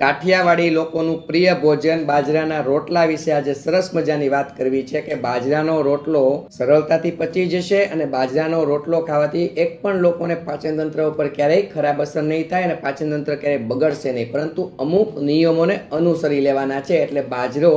કાઠિયાવાડી લોકોનું પ્રિય ભોજન બાજરાના રોટલા વિશે આજે સરસ મજાની વાત કરવી છે કે બાજરાનો રોટલો સરળતાથી પચી જશે અને બાજરાનો રોટલો ખાવાથી એક પણ લોકોને પાચનતંત્ર ઉપર ક્યારેય ખરાબ અસર નહીં થાય અને પાચનતંત્ર ક્યારેય બગડશે નહીં. પરંતુ અમુક નિયમોને અનુસરી લેવાના છે એટલે બાજરો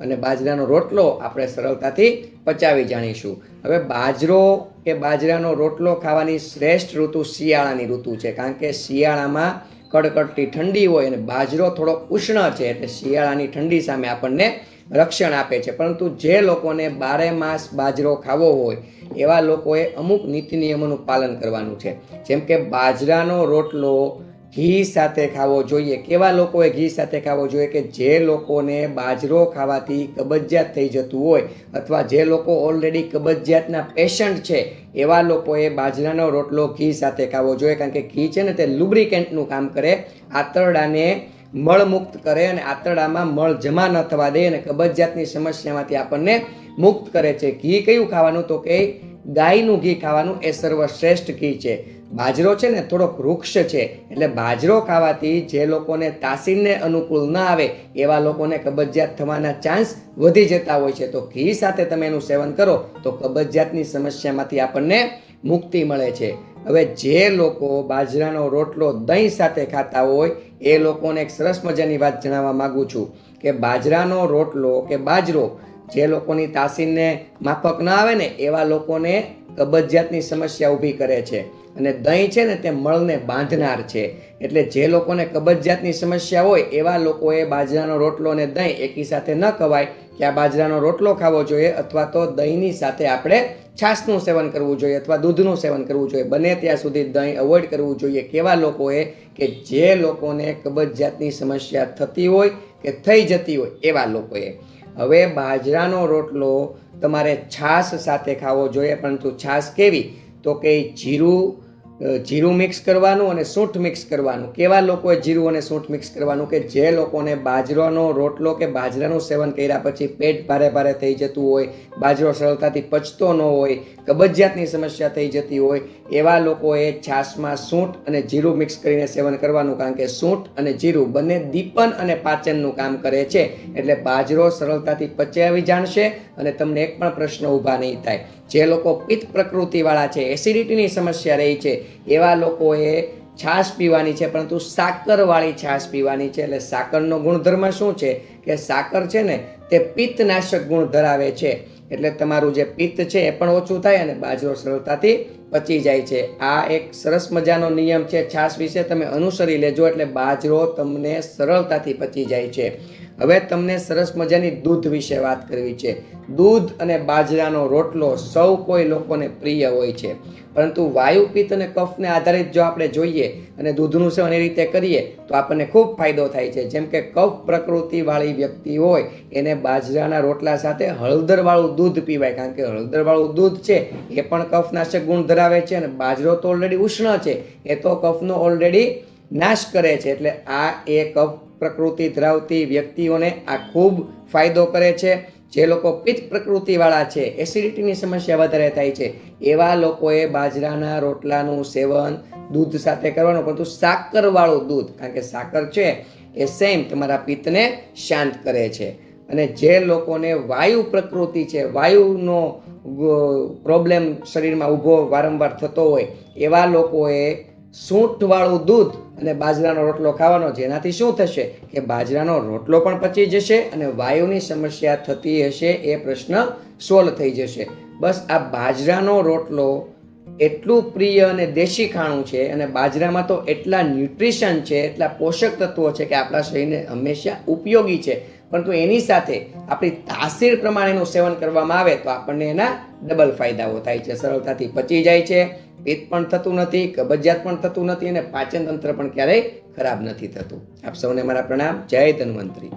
અને બાજરાનો રોટલો આપણે સરળતાથી પચાવી જાણીશું. હવે બાજરો કે બાજરાનો રોટલો ખાવાની શ્રેષ્ઠ ઋતુ શિયાળાની ઋતુ છે. કારણ કે શિયાળામાં કડકડતી ઠંડી હોય અને બાજરો થોડો ઉષ્ણ છે એટલે શિયાળાની ઠંડી સામે આપણને રક્ષણ આપે છે. પરંતુ જે લોકોને બારે માસ બાજરો ખાવો હોય, એવા લોકોએ અમુક નીતિ નિયમોનું પાલન કરવાનું છે. જેમ કે બાજરાનો રોટલો ઘી સાથે ખાવો જોઈએ. કેવા લોકોએ ઘી સાથે ખાવો જોઈએ કે જે લોકોને બાજરો ખાવાથી કબજિયાત થઈ જતું હોય અથવા જે લોકો ઓલરેડી કબજિયાતના પેશન્ટ છે, એવા લોકોએ બાજરાનો રોટલો ઘી સાથે ખાવો જોઈએ. કારણ કે ઘી છે ને તે લુબ્રિકેન્ટનું કામ કરે, આંતરડાને મળમુક્ત કરે અને આંતરડામાં મળ જમા ન થવા દે અને કબજિયાતની સમસ્યામાંથી આપણને મુક્ત કરે છે. ઘી કયું ખાવાનું? તો કે ગાયનું ઘી ખાવાનું. એ સર્વશ્રેષ્ઠ ઘી છે. બાજરો છે ને થોડોક વૃક્ષ છે, એટલે બાજરો ખાવાથી જે લોકોને તાસીરને અનુકૂળ ન આવે, એવા લોકોને કબજિયાત થવાના ચાન્સ વધી જતા હોય છે. તો ઘી સાથે તમે એનું સેવન કરો, તો કબજિયાતની સમસ્યામાંથી આપણને મુક્તિ મળે છે. હવે જે લોકો બાજરાનો રોટલો દહીં સાથે ખાતા હોય, એ લોકોને એક સરસ મજાની વાત જણાવવા માગું છું કે બાજરાનો રોટલો કે બાજરો જે લોકોની તાસીરને માફક ન આવે ને, એવા લોકોને કબજિયાતની સમસ્યા ઊભી કરે છે. અને દહીં છે ને તે મળને બાંધનાર છે. એટલે જે લોકોને કબજિયાતની સમસ્યા હોય, એવા લોકોએ બાજરાનો રોટલો અને દહીં એકી સાથે ન ખવાય કે આ બાજરાનો રોટલો ખાવો જોઈએ અથવા તો દહીંની સાથે આપણે છાશનું સેવન કરવું જોઈએ અથવા દૂધનું સેવન કરવું જોઈએ. બને ત્યાં સુધી દહીં અવોઇડ કરવું જોઈએ. કેવા લોકોએ કે જે લોકોને કબજિયાતની સમસ્યા થતી હોય કે થઈ જતી હોય એવા લોકોએ. હવે બાજરાનો રોટલો તમારે છાશ સાથે ખાવો જોઈએ પરંતુ છાશ કેવી? તો કે જીરું જીરું મિક્સ કરવાનું અને સૂંઠ મિક્સ કરવાનું. કેવા લોકોએ જીરું અને સૂંઠ મિક્સ કરવાનું કે જે લોકોને બાજરાનો રોટલો કે બાજરાનું સેવન કર્યા પછી પેટ ભારે ભારે થઈ જતું હોય, બાજરો સરળતાથી પચતો ન હોય, કબજિયાતની સમસ્યા થઈ જતી હોય, એવા લોકોએ છાશમાં સૂંઠ અને જીરું મિક્સ કરીને સેવન કરવાનું કારણ કે સૂંઠ અને જીરું બંને દીપન અને પાચનનું કામ કરે છે. એટલે બાજરો સરળતાથી પચાવી જાણશે અને તમને એક પણ પ્રશ્ન ઊભા નહીં થાય. જે લોકો પિત્ત પ્રકૃતિવાળા છે એસિડિટીની સમસ્યા રહી છે એવા લોકોએ છાશ પીવાની છે, પરંતુ સાકરવાળી છાશ પીવાની છે. એટલે સાકરનો ગુણધર્મ શું છે? કે સાકર છે ને, તે પિત્તનાશક ગુણ ધરાવે છે. એટલે તમારું જે પિત્ત છે એ પણ ઓછું થાય અને બાજરો સરળતાથી પચી જાય છે. આ એક સરસ મજાનો નિયમ છે. છાશ વિશે તમે અનુસરી લેજો એટલે બાજરો તમને સરળતાથી પચી જાય છે. હવે તમને સરસ મજાની દૂધ વિશે વાત કરવી છે. દૂધ અને બાજરાનો રોટલો સૌ કોઈ લોકોને પ્રિય હોય છે. પરંતુ વાયુ પિત્ત અને કફને આધારિત જો આપણે જોઈએ અને દૂધનું સેવન એ રીતે કરીએ તો આપણને ખૂબ ફાયદો થાય છે. જેમ કે કફ પ્રકૃતિવાળી વ્યક્તિ હોય, એને બાજરાના રોટલા સાથે હળદરવાળું દૂધ પીવાય. કારણ કે હળદરવાળું દૂધ છે, એ પણ કફનાશક ગુણ ધરાવે છે અને બાજરો તો ઓલરેડી ઉષ્ણ છે, એ તો કફનો ઓલરેડી નાશ કરે છે. એટલે આ એ કફ પ્રકૃતિ ધરાવતી વ્યક્તિઓને આ ખૂબ ફાયદો કરે છે. જે લોકો પિત્ત પ્રકૃતિવાળા છે એસિડિટીની સમસ્યા વધારે થાય છે. એવા લોકોએ બાજરાના રોટલાનું સેવન દૂધ સાથે કરવાનું, પરંતુ સાકરવાળું દૂધ, કારણ કે સાકર છે એ સેમ તમારા પિત્તને શાંત કરે છે. અને જે લોકોને વાયુ પ્રકૃતિ છે, વાયુનો પ્રોબ્લેમ શરીરમાં ઊભો વારંવાર થતો હોય, એવા લોકોએ સૂંઠવાળું દૂધ અને બાજરાનો રોટલો ખાવાનો, જેનાથી શું થશે કે બાજરાનો રોટલો પણ પચી જશે અને વાયુની સમસ્યા થતી હશે એ પ્રશ્ન સોલ્વ થઈ જશે. બસ આ બાજરાનો રોટલો એટલું પ્રિય અને દેશી ખાણું છે અને બાજરામાં તો એટલા ન્યુટ્રિશન છે, એટલા પોષક તત્વો છે કે આપણા શરીરને હંમેશા ઉપયોગી છે. પરંતુ એની સાથે આપણી તાસીર પ્રમાણેનું સેવન કરવામાં આવે તો આપણને એના ડબલ ફાયદાઓ થાય છે. સરળતાથી પચી જાય છે, પિત્ત પણ થતું નથી, કબજિયાત પણ થતું નથી અને પાચન તંત્ર પણ ક્યારેય ખરાબ નથી થતું. આપ સૌને મારા પ્રણામ. જય ધન્વંતરી.